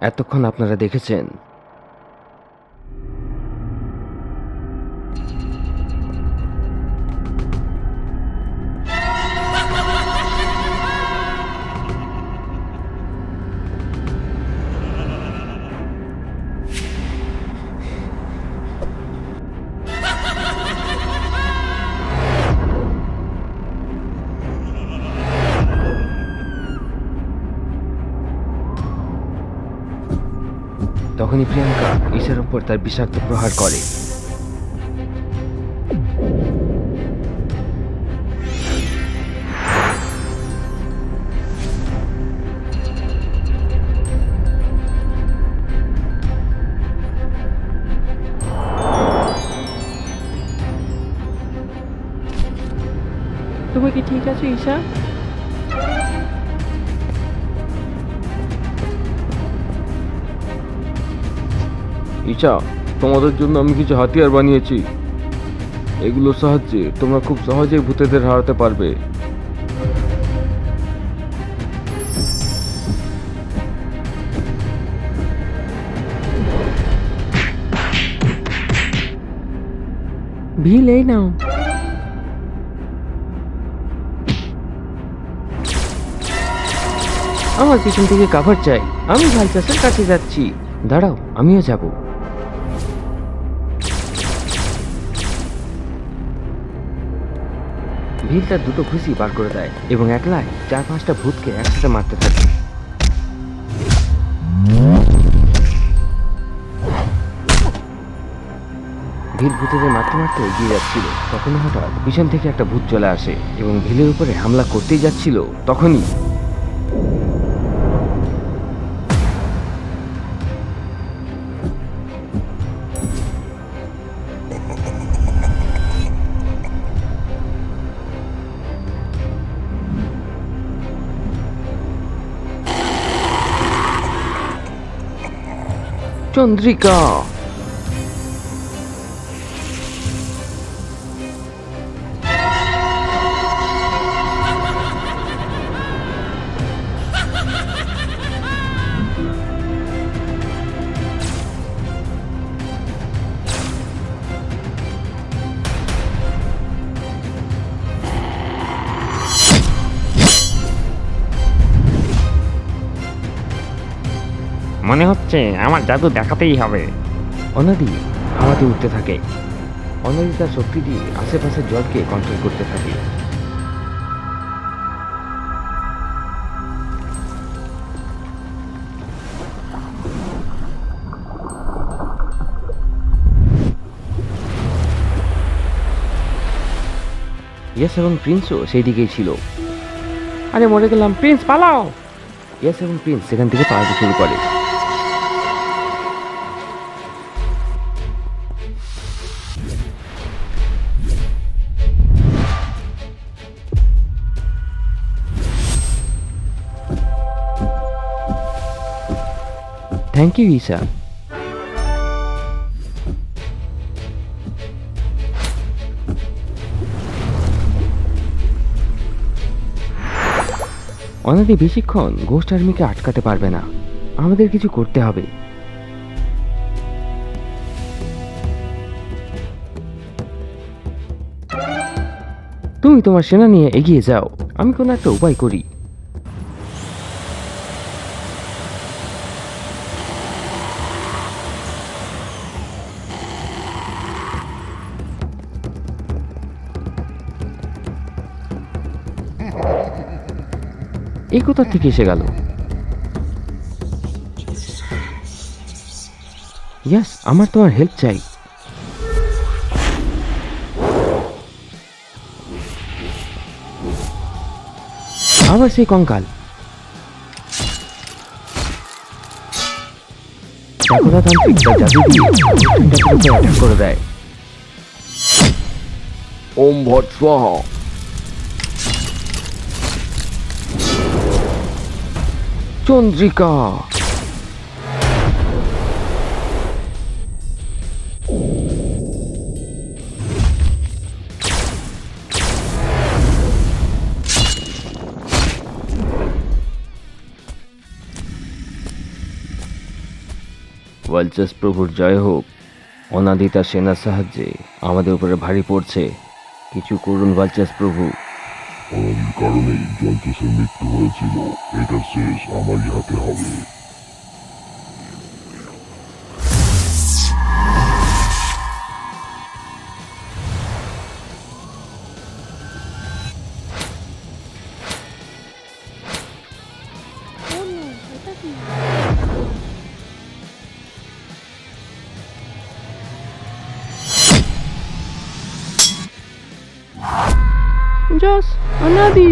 এতক্ষণ আপনারা দেখেছেন তখনই প্রিয়াঙ্কা ঈশার উপর তার বিষাক্ত প্রহার করে। তুমি কি ঠিক আছো ঈশা? ঈশা তোমাদের জন্য আমি কিছু হাতিয়ার বানিয়েছি। এগুলোর সাহায্যে তোমরা খুব সহজেই ভূতেদের হারাতে পারবে। ভিল এই নাও। আমার পিছন থেকে কাভার চাই। আমি ভালচাষের কাছে যাচ্ছি। দাঁড়াও, আমিও যাব। তার দুটো ঘুষি বার করে দেয় এবং একলায় চার পাঁচটা ভূতকে একসাথে মারতে থাকে। ভিল ভূতেদের মারতে মারতে এগিয়ে যাচ্ছিল। তখন হঠাৎ পিছন থেকে একটা ভূত চলে আসে এবং ভিলের উপরে হামলা করতেই যাচ্ছিল। তখনই চন্দ্রিকা। মনে হচ্ছে আমার জাদু দেখাতেই হবে। অনাদি হাওয়াতে উঠতে থাকে। অনাদি তার শক্তি দিয়ে আশেপাশের জলকে কন্ট্রোল করতে থাকে। ইয়াস এবং প্রিন্সও সেই দিকেই ছিল। আরে মরে গেলাম। প্রিন্স পালাও! ইয়াস এবং প্রিন্স সেখান থেকে পালাতে শুরু করে। থ্যাংক ইউ ঈশা অনাদি বেশিক্ষণ ঘোস্ট আর্মিকে আটকাতে পারবে না। আমাদের কিছু করতে হবে। তুমি তোমার সেনা নিয়ে এগিয়ে যাও। আমি কোনো একটা উপায় করি। এই কোথা থেকে এসে গেল? ইয়াস আমার তোমার হেল্প চাই। আবার সেই কঙ্কাল। করে দেয়। ওম ভট স্বাহা চন্দ্রিকা। ওয়ালচাস প্রভুর জয় হোক। অনাদিতা সেনার সাহায্যে আমাদের উপরে ভারী পড়ছে। কিছু করুন ওয়ালচাস প্রভু অনাদির কারণেই যন্ত্রসের মৃত্যু হয়েছিল এটা শেষ আমারই হাতে হবে। জস অনাদি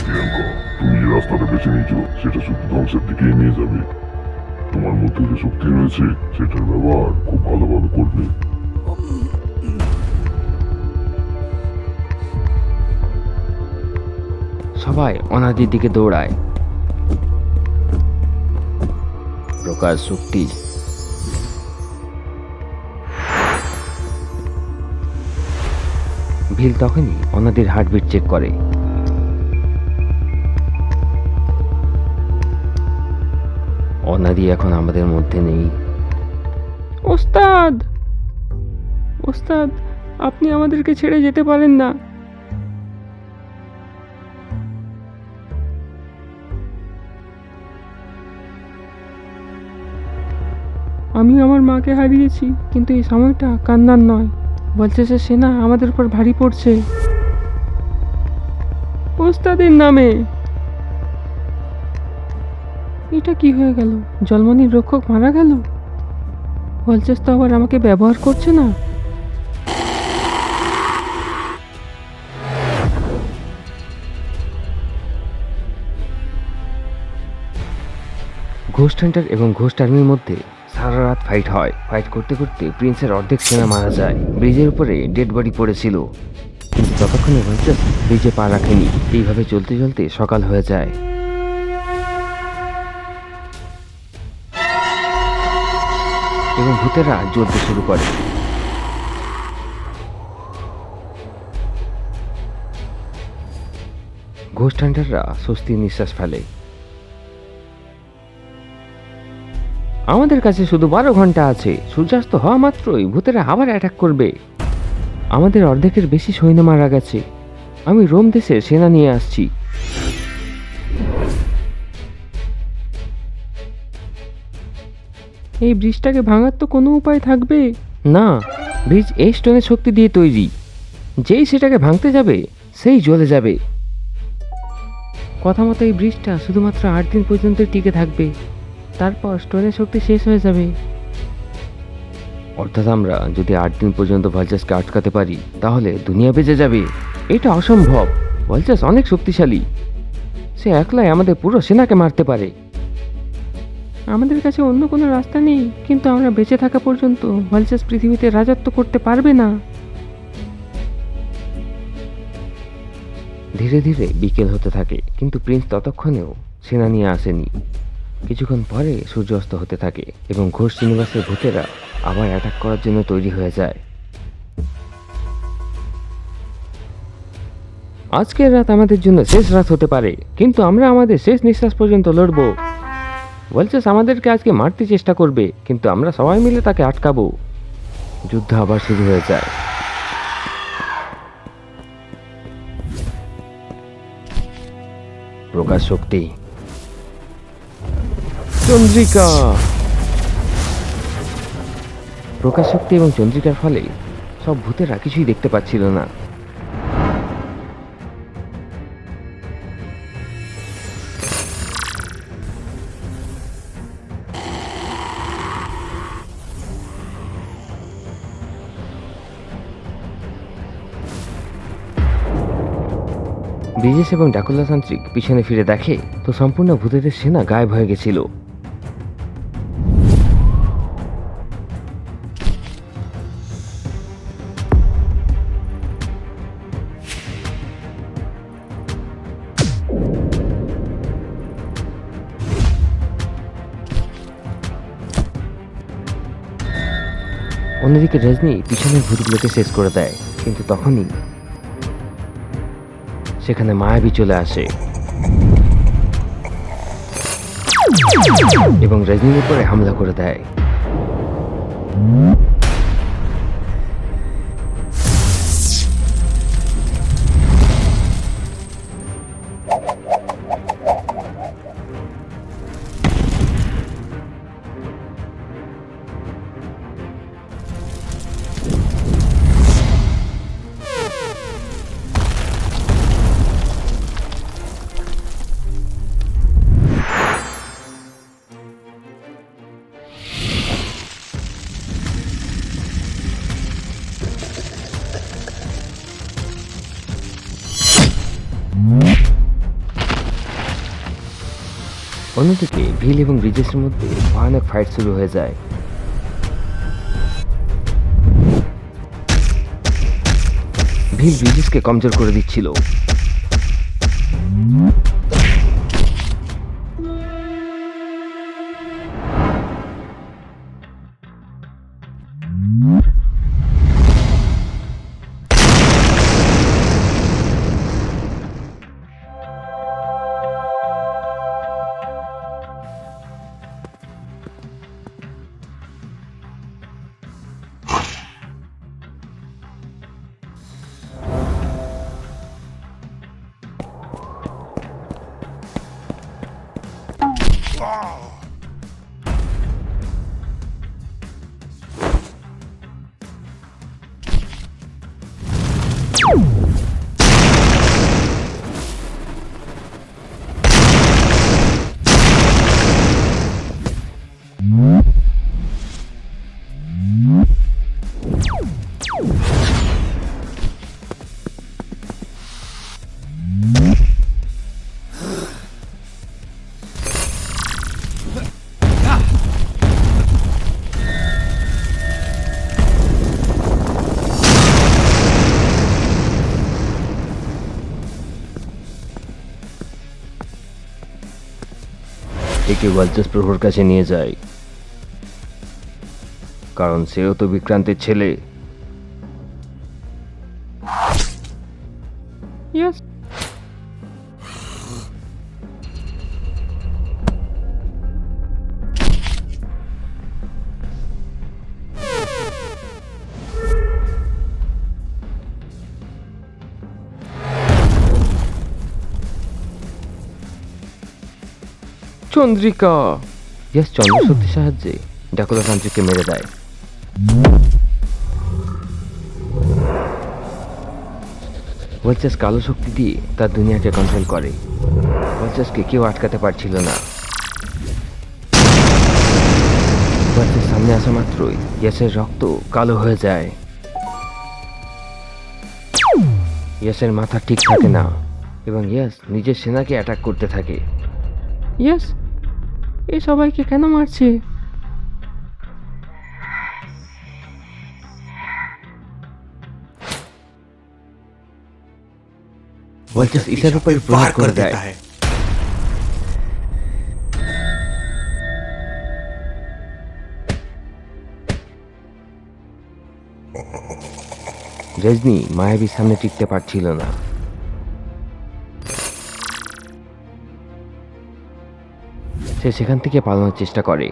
প্রিয়াঙ্কা তুমি যে রাস্তাটা বেছে নিয়েছো সেটা শুধু ধ্বংসের দিকেই নিয়ে যাবে তোমার মধ্যে যে শক্তি রয়েছে, সেটার ব্যবহার খুব ভালোভাবে করবে। সবাই অনাদির দিকে দৌড়ায়। প্রকাশ শক্তি। ভিল তখনই অনাদির হার্টবিট চেক করে। অনাদি এখন আমাদের মধ্যে নেই। ওস্তাদ! ওস্তাদ, আপনি আমাদেরকে ছেড়ে যেতে পারেন না। আমি আমার মাকে হারিয়েছি, কিন্তু এই সময়টা কান্নার নয়। বলছে সে সেনা আমাদের উপর ভারী পড়ছে। ওস্তাদের নামে এটা কি হয়ে গেল? জলমনির রক্ষক মারা গেল? বলছিস তো আবার আমাকে ব্যবহার করছে না? ঘোস্ট হান্টার এবং ঘোস্ট আর্মির মধ্যে সারা রাত ফাইট হয়। ফাইট করতে করতে প্রিন্সের অর্ধেক সেনা মারা যায়। ব্রিজের উপরে ডেড বডি পড়েছিল। কিন্তু ততক্ষণে ভঞ্চাস ব্রিজে পা রাখেনি। এইভাবে চলতে চলতে সকাল হয়ে যায়। এবং ভূতেরা জ্বলতে শুরু করে। ঘোস্ট হান্টাররা স্বস্তির নিঃশ্বাস ফেলে। আমাদের কাছে শুধু বারো ঘণ্টা আছে, সূর্যাস্ত হওয়া মাত্রই ভূতেরা আবার অ্যাটাক করবে। আমাদের অর্ধেকের বেশি সৈন্য মারা গেছে। আমি রোম দেশের সেনা নিয়ে আসছি। এই ব্রিজটাকে ভাঙার তো কোনো উপায় থাকবে? না, ব্রিজ এই স্টোনের শক্তি দিয়ে তৈরি। যেই সেটাকে ভাঙতে যাবে, সেই জ্বলে যাবে। কথা মতো এই ব্রিজটা শুধুমাত্র আট দিন পর্যন্ত টিকে থাকবে। তারপর স্টোনের শক্তি শেষ হয়ে যাবে। অর্থাৎ আমরা যদি আট দিন পর্যন্ত ভালচাসকে আটকাতে পারি, তাহলে দুনিয়া বেঁচে যাবে। এটা অসম্ভব। ভালচাস অনেক শক্তিশালী। সে একলাই আমাদের পুরো সেনাকে মারতে পারে। আমাদের কাছে অন্য কোনো রাস্তা নেই, কিন্তু আমরা বেঁচে থাকা পর্যন্ত ভালচাস পৃথিবীতে রাজত্ব করতে পারবে না। ধীরে ধীরে বিকেল হতে থাকে, কিন্তু প্রিন্স ততক্ষণেও সেনা নিয়ে আসেনি। কিছুক্ষণ পরে সূর্যাস্ত হতে থাকে এবং ঘোষ শ্রীনিবাসের ভূতেরা আবার অ্যাটাক করার জন্য তৈরি হয়ে যায়। আজকের রাত আমাদের জন্য শেষ রাত হতে পারে, কিন্তু আমরা আমাদের শেষ নিঃশ্বাস পর্যন্ত লড়বো। বলছিস আমাদেরকে আজকে মারতে চেষ্টা করবে, কিন্তু আমরা সবাই মিলে তাকে আটকাবো। যুদ্ধ আবার শুরু হয়ে যায়। প্রকাশ শক্তি। চন্দ্রিকা। প্রকাশ শক্তি এবং চন্দ্রিকার ফলে সব ভূতেরা কিছুই দেখতে পাচ্ছিল না। ব্রিজেস এবং ডাকুল্লা তান্ত্রিক পিছনে ফিরে দেখে তো সম্পূর্ণ ভূতেদের সেনা গায়েব হয়ে গেছিল। অন্যদিকে রজনী পিছনের ভূতগুলোকে শেষ করে দেয়, কিন্তু তখনই সেখানে মায়াবী চলে আসে। এবং রজনীর উপরে হামলা করে দেয়। অন্যদিকে, ভিল এবং ব্রিজেসের মধ্যে ভয়ানক ফাইট শুরু হয়ে যায়। ভিল ব্রিজেসকে কমজোর করে দিচ্ছিল। একে ওয়ালচাস প্রভুর কাছে নিয়ে যায়। কারণ সেও তো বিক্রান্তের ছেলে। চন্দ্রিকা। ইয়াস চন্দ্রশক্তির সাহায্যে ডাকুলা তান্ত্রিককে মেরে দেয়। ওয়ালচাস কালো শক্তি দিয়ে তার দুনিয়াকে কন্ট্রোল করে। ওয়ালচাসকে কেউ আটকাতে পারছিল না। ওয়ালচাস সামনে আসা মাত্রই ইয়াসের রক্ত কালো হয়ে যায়। ইয়াসের মাথা ঠিক থাকে না এবং ইয়াস নিজের সেনাকে অ্যাটাক করতে থাকে। ইয়েস এ সবাইকে কেন মারছে ওয়ালচাস ইসার উপরে প্রহার वार করে कर দেয় देता है রজনী মায়াবীর সামনে টিকতে পারছিল না সে সেখান থেকে পালানোর চেষ্টা করে।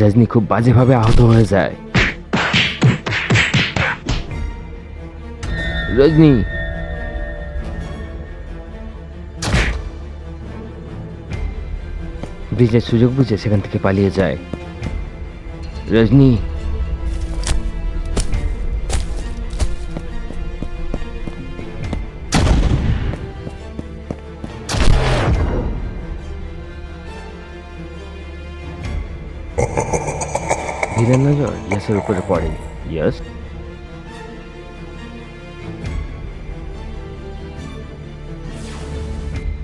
রজনী খুব বাজেভাবে আহত হয়ে যায়। রজনী! ব্রিজের সুযোগ বুঝে সেখান থেকে পালিয়ে যায়। রজনী। নজর, ইয়াসের উপরে পড়ে। ইয়াস?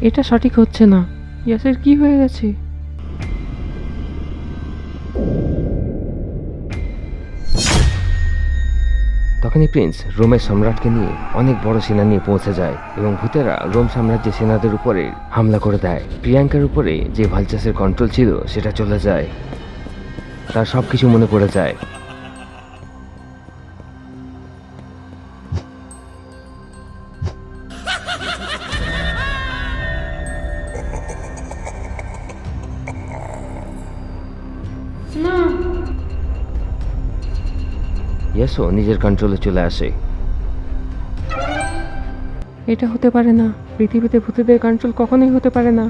এটা সঠিক হচ্ছে না। ইয়াসের কি হয়ে গেছে? তখনই প্রিন্স রোমের সম্রাটকে নিয়ে অনেক বড় সেনা নিয়ে পৌঁছে যায় এবং ভূতেরা রোম সাম্রাজ্যের সেনাদের উপরে হামলা করে দেয়। প্রিয়াঙ্কার উপরে যে ভালচাসের কন্ট্রোল ছিল, সেটা চলে যায়। তার সব কিছু মনে পড়ে যায়। ইয়েসও নিজের কন্ট্রোলে চলে আসে। এটা হতে পারে না। পৃথিবীতে ভূতেদের কন্ট্রোল কখনোই হতে পারে না।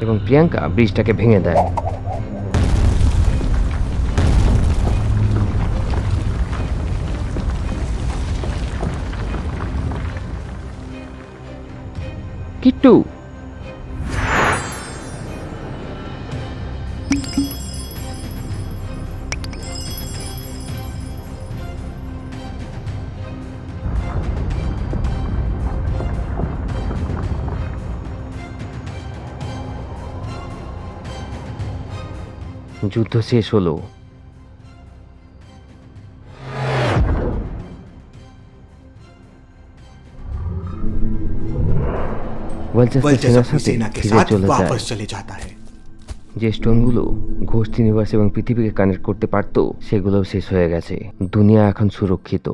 এবং প্রিয়াঙ্কা ব্রিজটাকে ভেঙে দেয়। কিট্টু! যুদ্ধ শেষ হলো। যে স্টোনগুলো ঘোষ ইউনিভার্স এবং পৃথিবীকে কানেক্ট করতে পারত সেগুলোও শেষ হয়ে গেছে। দুনিয়া এখন সুরক্ষিত।